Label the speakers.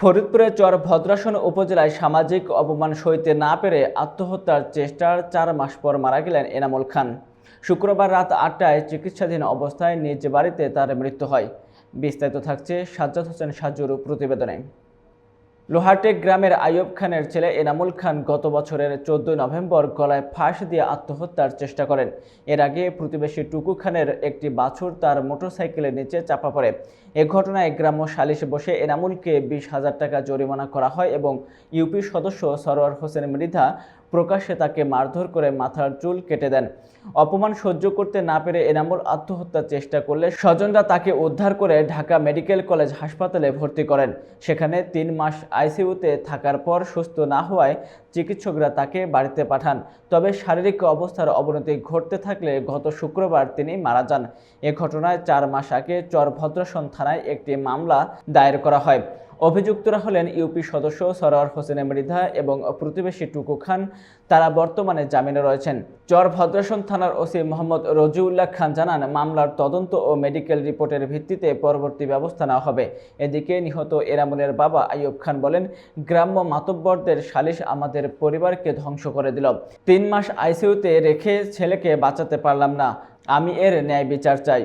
Speaker 1: ফরিদপুরের চর ভদ্রাসন উপজেলায় সামাজিক অপমান সইতে না পেরে আত্মহত্যার চেষ্টার চার মাস পর মারা গেলেন এনামুল খান। শুক্রবার রাত আটটায় চিকিৎসাধীন অবস্থায় নিজ বাড়িতে তার মৃত্যু হয়। বিস্তারিত থাকছে সাজ্জাদ হোসেন সাজুর প্রতিবেদনে। লোহাটেক গ্রামের আইয়ুব খানের ছেলে এনামুল খান গত বছরের চোদ্দই নভেম্বর গলায় ফাঁস দিয়ে আত্মহত্যার চেষ্টা করেন। এর আগে প্রতিবেশী টুকু খানের একটি বাছুর তার মোটরসাইকেলের নিচে চাপা পড়ে। এ ঘটনায় গ্রাম্য সালিশ বসে এনামুলকে বিশ হাজার টাকা জরিমানা করা হয় এবং ইউপি সদস্য সরোয়ার হোসেন মৃধা প্রকাশ্যে তাকে মারধর করে মাথার চুল কেটে দেন। অপমান সহ্য করতে না পেরে এনামুল আত্মহত্যার চেষ্টা করলে স্বজনরা তাকে উদ্ধার করে ঢাকা মেডিকেল কলেজ হাসপাতালে ভর্তি করেন। সেখানে তিন মাস আইসিইউতে থাকার পর সুস্থ না হওয়ায় চিকিৎসকরা তাকে বাড়িতে পাঠান। তবে শারীরিক অবস্থার অবনতি ঘটতে থাকলে গত শুক্রবার তিনি মারা যান। এ ঘটনায় চার মাস আগে চর ভদ্রাসন থানায় একটি মামলা দায়ের করা হয়। অভিযুক্তরা হলেন ইউপি সদস্য সরোয়ার হোসেন মৃধা এবং প্রতিবেশী টুকু খান। তারা বর্তমানে জামিনে রয়েছেন। চর ভদ্রাসন থানার ওসি মোহাম্মদ রজিউল্লাহ খান জানান, মামলার তদন্ত ও মেডিকেল রিপোর্টের ভিত্তিতে পরবর্তী ব্যবস্থা নেওয়া হবে। এদিকে নিহত এরামুলের বাবা আইয়ুব খান বলেন, গ্রাম্য মাতব্বরদের সালিশ আমাদের পরিবারকে ধ্বংস করে দিল। তিন মাস আইসিইউতে রেখে ছেলেকে বাঁচাতে পারলাম না। আমি এর ন্যায় বিচার চাই।